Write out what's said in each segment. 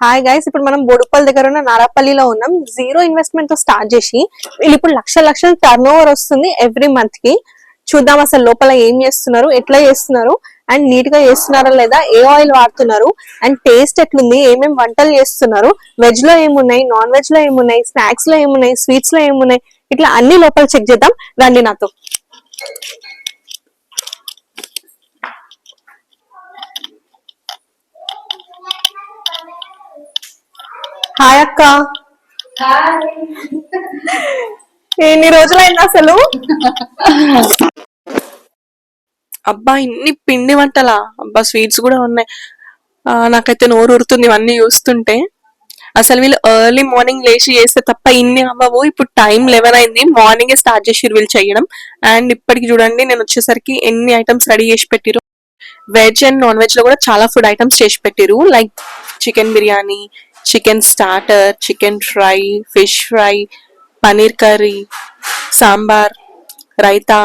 Hi guys ఇప్పుడు మనం బోడుపల్లి దగ్గర ఉన్న నారాపల్లిలో ఉన్నాం. జీరో ఇన్వెస్ట్మెంట్తో స్టార్ట్ చేసి వీళ్ళు ఇప్పుడు లక్ష లక్షల టర్న్ ఓవర్ వస్తుంది ఎవ్రీ మంత్కి. చూద్దాం అసలు లోపల ఏం చేస్తున్నారు ఎట్లా చేస్తున్నారు అండ్ నీట్గా చేస్తున్నారా లేదా ఏ ఆయిల్ వాడుతున్నారు అండ్ టేస్ట్ ఎట్లుంది ఏమేమి వంటలు చేస్తున్నారు వెజ్లో ఏమున్నాయి నాన్ వెజ్లో ఏమున్నాయి స్నాక్స్లో ఏమున్నాయి స్వీట్స్లో ఏమున్నాయి ఇట్లా అన్ని లోపల చెక్ చేద్దాం. రండి నాతో. హాయ్ అక్క. ఎన్ని రోజులైంది అసలు? అబ్బా ఇన్ని పిండి వంటలా? అబ్బా స్వీట్స్ కూడా ఉన్నాయి. నాకైతే నోరు ఊరుతుంది ఇవన్నీ చూస్తుంటే. అసలు వీళ్ళు ఎర్లీ మార్నింగ్ లేచి చేస్తే తప్ప ఇన్ని అవ్వవు. ఇప్పుడు టైం లెవెన్ అయింది. మార్నింగ్ స్టార్ట్ చేసి వీళ్ళు చేయడం. అండ్ ఇప్పటికి చూడండి నేను వచ్చేసరికి ఎన్ని ఐటమ్స్ రెడీ చేసి పెట్టిరు వెజ్ అండ్ నాన్ వెజ్లో కూడా చాలా ఫుడ్ ఐటమ్స్ చేసి పెట్టిరు like chicken biryani chicken starter chicken fry fish fry paneer curry sambar raita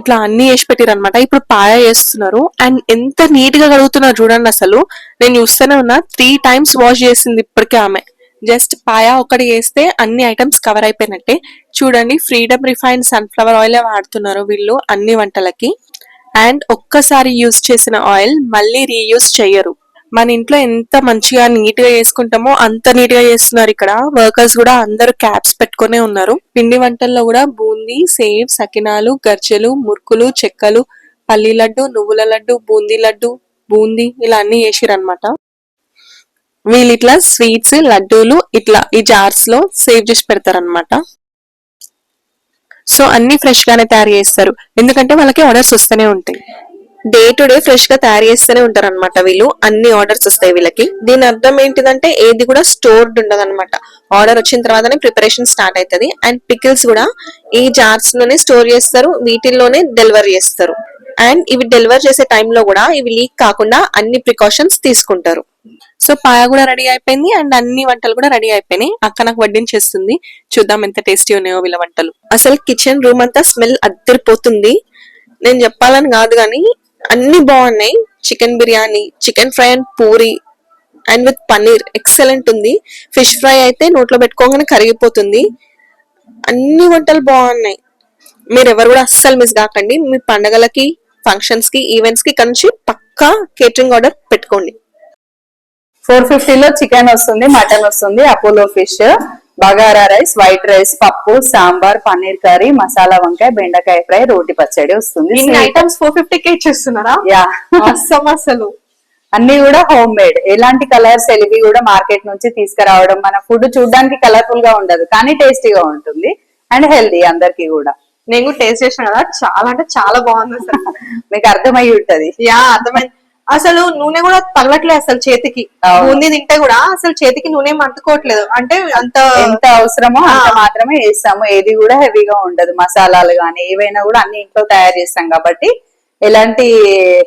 ఇట్లా అన్ని వేసి పెట్టారు అనమాట ఇప్పుడు పాయ చేస్తున్నారు. అండ్ ఎంత నీట్గా కడుగుతున్నారు చూడండి అసలు. నేను చూస్తూనే ఉన్నా త్రీ టైమ్స్ వాష్ చేసింది ఇప్పటికే ఆమె. జస్ట్ పాయ ఒకటి వేస్తే అన్ని ఐటమ్స్ కవర్ అయిపోయినట్టే. చూడండి ఫ్రీడమ్ రిఫైన్డ్ సన్ఫ్లవర్ ఆయిల్ వాడుతున్నారు వీళ్ళు అన్ని వంటలకి. అండ్ ఒక్కసారి యూజ్ చేసిన ఆయిల్ మళ్ళీ రీయూజ్ చేయరు. మన ఇంట్లో ఎంత మంచిగా నీట్గా చేసుకుంటామో అంత నీట్గా చేస్తున్నారు ఇక్కడ. వర్కర్స్ కూడా అందరూ క్యాప్స్ పెట్టుకునే ఉన్నారు. పిండి వంటల్లో కూడా బూందీ సేవ్ సకినాలు గర్జెలు మురుకులు చెక్కలు పల్లి లడ్డు నువ్వుల లడ్డు బూందీ లడ్డు బూందీ ఇలా అన్ని చేసిరన్నమాట. వీళ్ళు ఇట్లా స్వీట్స్ లడ్డూలు ఇట్లా ఈ జార్స్లో సేవ్ చేసి పెడతారన్నమాట. సో అన్ని ఫ్రెష్ గానే తయారు చేస్తారు. ఎందుకంటే వాళ్ళకి ఆర్డర్స్ వస్తూనే ఉంటాయి. డే టు డే ఫ్రెష్గా తయారు చేస్తూనే ఉంటారు అనమాట వీళ్ళు. అన్ని ఆర్డర్స్ వస్తాయి వీళ్ళకి. దీని అర్థం ఏంటిదంటే ఏది కూడా స్టోర్డ్ ఉండదు అనమాట ఆర్డర్ వచ్చిన తర్వాతనే ప్రిపరేషన్ స్టార్ట్ అవుతుంది అండ్ పికిల్స్ కూడా ఈ జార్స్లోనే స్టోర్ చేస్తారు. వీటిల్లోనే డెలివర్ చేస్తారు. అండ్ ఇవి డెలివర్ చేసే టైంలో కూడా ఇవి లీక్ కాకుండా అన్ని ప్రికాషన్స్ తీసుకుంటారు. సో పాయ కూడా రెడీ అయిపోయింది. అండ్ అన్ని వంటలు కూడా రెడీ అయిపోయినాయి. అక్క నాకు వడ్డించేస్తుంది చూద్దాం ఎంత టేస్టీ ఉన్నాయో వీళ్ళ వంటలు. అసలు కిచెన్ రూమ్ అంతా స్మెల్ అద్దరిపోతుంది. నేను చెప్పాలని కాదు కానీ అన్ని బాగున్నాయి. Chicken biryani chicken fry and puri and with paneer. Excellent ఉంది. ఫిష్ ఫ్రై అయితే నోట్లో పెట్టుకోగానే కరిగిపోతుంది. అన్ని వంటలు బాగున్నాయి. మీరు ఎవరు కూడా అస్సలు మిస్ కాకండి. మీ పండగలకి ఫంక్షన్స్కి ఈవెంట్స్కి ఇక్కడ నుంచి పక్కా కేటరింగ్ ఆర్డర్ పెట్టుకోండి. ఫోర్ ఫిఫ్టీలో చికెన్ వస్తుంది మటన్ వస్తుంది Apollo fish bagara rice white rice పప్పు సాంబార్ పన్నీర్ కర్రీ మసాలా వంకాయ బెండకాయ ఫ్రై రోటి పచ్చడి వస్తుంది. ఐటమ్స్ ఫోర్ ఫిఫ్టీ కే ఇచ్చేస్తున్నారా? యా. అసలు అన్ని కూడా హోమ్ మేడ్ ఎలాంటి కలర్స్ ఎలివి కూడా మార్కెట్ నుంచి తీసుకురావడం మన ఫుడ్ చూడడానికి కలర్ఫుల్గా ఉండదు కానీ టేస్టీగా ఉంటుంది. అండ్ హెల్దీ అందరికి కూడా. నేను కూడా టేస్ట్ చేసిన కదా చాలా అంటే చాలా బాగుంది మీకు అర్థమై ఉంటది. యా అర్థమైంది అసలు నూనె కూడా తగలట్లేదు అసలు చేతికి. బూందీ తింటే కూడా అసలు చేతికి నూనె అంటుకోవట్లేదు. అంటే అంత ఎంత అవసరమో అంత. మాత్రమే వేస్తాము ఏది కూడా హెవీగా ఉండదు. మసాలాలు గానీ ఏవైనా కూడా అన్ని ఇంట్లో తయారు చేస్తాం కాబట్టి ఎలాంటి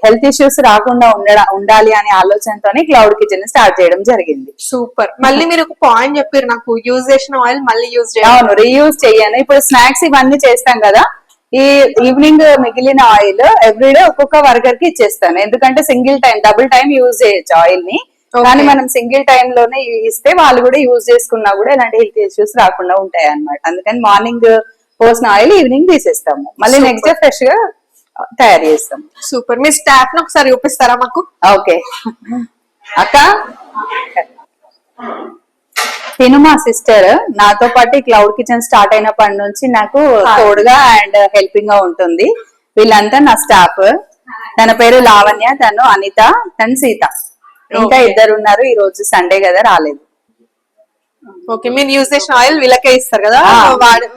హెల్త్ ఇష్యూస్ రాకుండా ఉండడా ఉండాలి అనే ఆలోచనతోనే క్లౌడ్ కిచెన్ స్టార్ట్ చేయడం జరిగింది. సూపర్. మళ్ళీ మీరు ఒక పాయింట్ చెప్పారు నాకు. యూజ్ చేసిన ఆయిల్ మళ్ళీ యూజ్ అవును రీయూజ్ చెయ్యను. ఇప్పుడు స్నాక్స్ ఇవన్నీ చేస్తాం కదా. ఈ ఈవినింగ్ మిగిలిన ఆయిల్ ఎవ్రీడే ఒక్కొక్క వర్కర్కి ఇచ్చేస్తాను. ఎందుకంటే single time double time use చేయొచ్చు ఆయిల్ని. కానీ మనం సింగిల్ టైం లోనే ఇస్తే వాళ్ళు కూడా యూజ్ చేసుకున్నా కూడా ఎలాంటి హెల్త్ ఇష్యూస్ రాకుండా ఉంటాయి అన్నమాట అందుకని మార్నింగ్ పోసిన ఆయిల్ ఈవినింగ్ తీసేస్తాము. మళ్ళీ. నెక్స్ట్ డే ఫ్రెష్గా తయారు చేస్తాం సూపర్. మీ స్టాఫ్ని ఒకసారి చూపిస్తారా మాకు? ఓకే. అక్క? తిను మా సిస్టర్ నాతో పాటు క్లౌడ్ కిచెన్ స్టార్ట్ అయినప్పటి నుంచి నాకు తోడుగా అండ్ హెల్పింగ్గా ఉంటుంది. వీళ్ళంతా నా స్టాఫ్. తన పేరు లావణ్య తను అనిత తను సీత. ఇంకా. ఇద్దరు ఉన్నారు. ఈ రోజు సండే కదా రాలేదు. ఓకే మీరు యూజ్ చేసిన ఆయిల్ వీళ్ళకే ఇస్తారు కదా?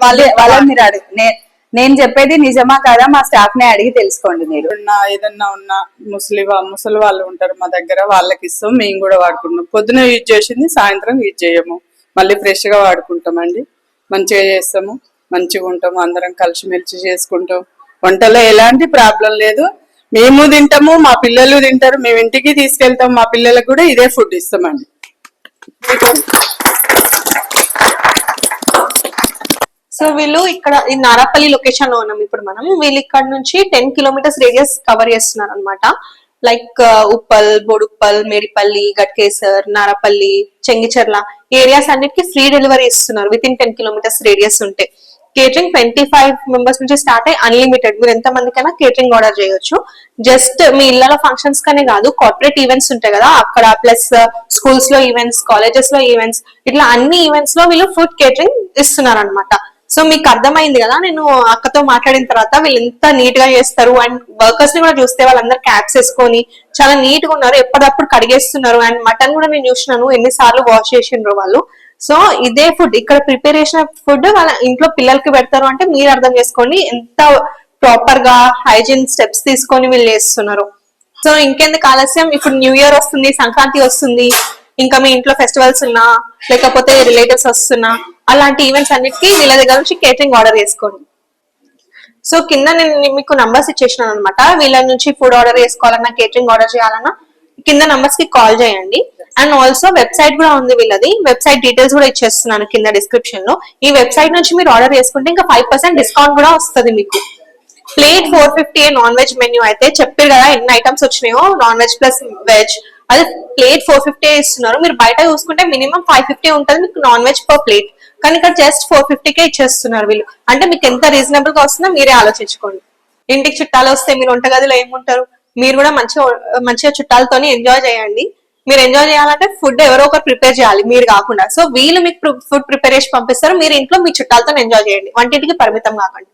వాళ్ళే మీరు అడుగు నేను చెప్పేది నిజమా కదా? మా స్టాఫ్ని అడిగి తెలుసుకోండి మీరు. ఉన్నా ఏదన్నా ఉన్నా ముసలి ముసలి వాళ్ళు ఉంటారు మా దగ్గర వాళ్ళకి ఇస్తాం. మేము కూడా వాడుకుంటాం పొద్దున యూజ్ చేసింది సాయంత్రం యూజ్ చేయము. మళ్ళీ ఫ్రెష్గా వాడుకుంటామండి. మంచిగా చేస్తాము మంచిగా ఉంటాము అందరం కలిసిమెలిసి చేసుకుంటాం. వంటలో ఎలాంటి ప్రాబ్లం లేదు. మేము తింటాము మా పిల్లలు తింటారు మేము ఇంటికి తీసుకెళ్తాం మా పిల్లలకు కూడా ఇదే ఫుడ్ ఇస్తామండి. సో వీళ్ళు ఇక్కడ ఈ నారాపల్లి లొకేషన్లో ఉన్నాం ఇప్పుడు మనం. వీళ్ళు ఇక్కడ నుంచి టెన్ కిలోమీటర్స్ రేడియస్ కవర్ చేస్తున్నారు అనమాట లైక్ ఉప్పల్ బోడుప్పల్ మేడిపల్లి గట్కేసర్ నారపల్లి చెంగిచెర్ల ఏరియాస్ అన్నిటికీ ఫ్రీ డెలివరీ ఇస్తున్నారు. With in ten kilometres radius ఉంటే. కేటరింగ్ ట్వంటీ ఫైవ్ మెంబర్స్ నుంచి స్టార్ట్ అయ్యి అన్లిమిటెడ్ మీరు ఎంత మందికైనా కేటరింగ్ ఆర్డర్ చేయొచ్చు. జస్ట్ మీ ఇళ్ళలో ఫంక్షన్స్ కానీ కాదు కార్పొరేట్ ఈవెంట్స్ ఉంటాయి కదా. అక్కడ ప్లస్ స్కూల్స్ uh, లో ఈవెంట్స్ కాలేజెస్లో ఈవెంట్స్ ఇట్లా అన్ని ఈవెంట్స్లో వీళ్ళు ఫుడ్ కేటరింగ్ ఇస్తున్నారు అనమాట సో మీకు అర్థమైంది కదా నేను అక్కతో మాట్లాడిన తర్వాత వీళ్ళు ఎంత నీట్గా చేస్తారు అండ్ వర్కర్స్ని కూడా చూస్తే వాళ్ళందరూ క్యాప్స్ వేసుకొని చాలా నీట్గా ఉన్నారు ఎప్పటికప్పుడు కడిగేస్తున్నారు అండ్ మటన్ కూడా నేను చూసినాను ఎన్నిసార్లు వాష్ చేసిండ్రు వాళ్ళు. సో ఇదే ఫుడ్ ఇక్కడ ప్రిపేర్ చేసిన ఫుడ్ వాళ్ళ ఇంట్లో పిల్లలకి పెడతారు అంటే మీరు అర్థం చేసుకోండి ఎంత ప్రాపర్గా హైజీన్ స్టెప్స్ తీసుకొని వీళ్ళు చేస్తున్నారు. సో ఇంకెందుకు ఆలస్యం ఇప్పుడు న్యూ ఇయర్ వస్తుంది సంక్రాంతి వస్తుంది ఇంకా మీ ఇంట్లో ఫెస్టివల్స్ ఉన్నా లేకపోతే రిలేటివ్స్ వస్తున్నా అలాంటి ఈవెంట్స్ అన్నిటికీ వీళ్ళ దగ్గర నుంచి కేటరింగ్ ఆర్డర్ చేసుకోండి. సో కింద నేను మీకు నంబర్స్ ఇచ్చేసినాను అనమాట వీళ్ళ నుంచి ఫుడ్ ఆర్డర్ చేసుకోవాలన్నా కేటరింగ్ ఆర్డర్ చేయాలన్నా కింద నంబర్స్కి కాల్ చేయండి. అండ్ ఆల్సో వెబ్సైట్ కూడా ఉంది వీళ్ళది. వెబ్సైట్ డీటెయిల్స్ కూడా ఇచ్చేస్తున్నాను కింద డిస్క్రిప్షన్లో. ఈ వెబ్సైట్ నుంచి మీరు ఆర్డర్ చేసుకుంటే ఇంకా ఫైవ్ పర్సెంట్ డిస్కౌంట్ కూడా వస్తుంది మీకు. Plate four fifty non veg menu అయితే చెప్పారు కదా ఎన్ని ఐటమ్స్ వచ్చినాయో నాన్ వెజ్ ప్లస్ వెజ్ అది ప్లేట్ ఫోర్ ఫిఫ్టీ ఇస్తున్నారు. మీరు బయట చూసుకుంటే మినిమం ఫైవ్ ఫిఫ్టీ ఉంటుంది. మీకు నాన్ వెజ్ పర్ ప్లేట్. కానీ ఇక్కడ జస్ట్ ఫోర్ ఫిఫ్టీకే ఇచ్చేస్తున్నారు వీళ్ళు. అంటే మీకు ఎంత రీజనబుల్గా వస్తుందో మీరే ఆలోచించుకోండి. ఇంటికి చుట్టాలు వస్తే మీరు వంటగదిలో ఏముంటారు? మీరు కూడా మంచిగా మంచిగా చుట్టాలతోనే ఎంజాయ్ చేయండి. మీరు ఎంజాయ్ చేయాలంటే ఫుడ్ ఎవరో ఒకరు ప్రిపేర్ చేయాలి. మీరు కాకుండా. సో వీళ్ళు మీకు ఫుడ్ ప్రిపేర్ చేసి పంపిస్తారు. మీరు ఇంట్లో మీ చుట్టాలతో ఎంజాయ్ చేయండి. వంటింటికి పరిమితం కాకండి.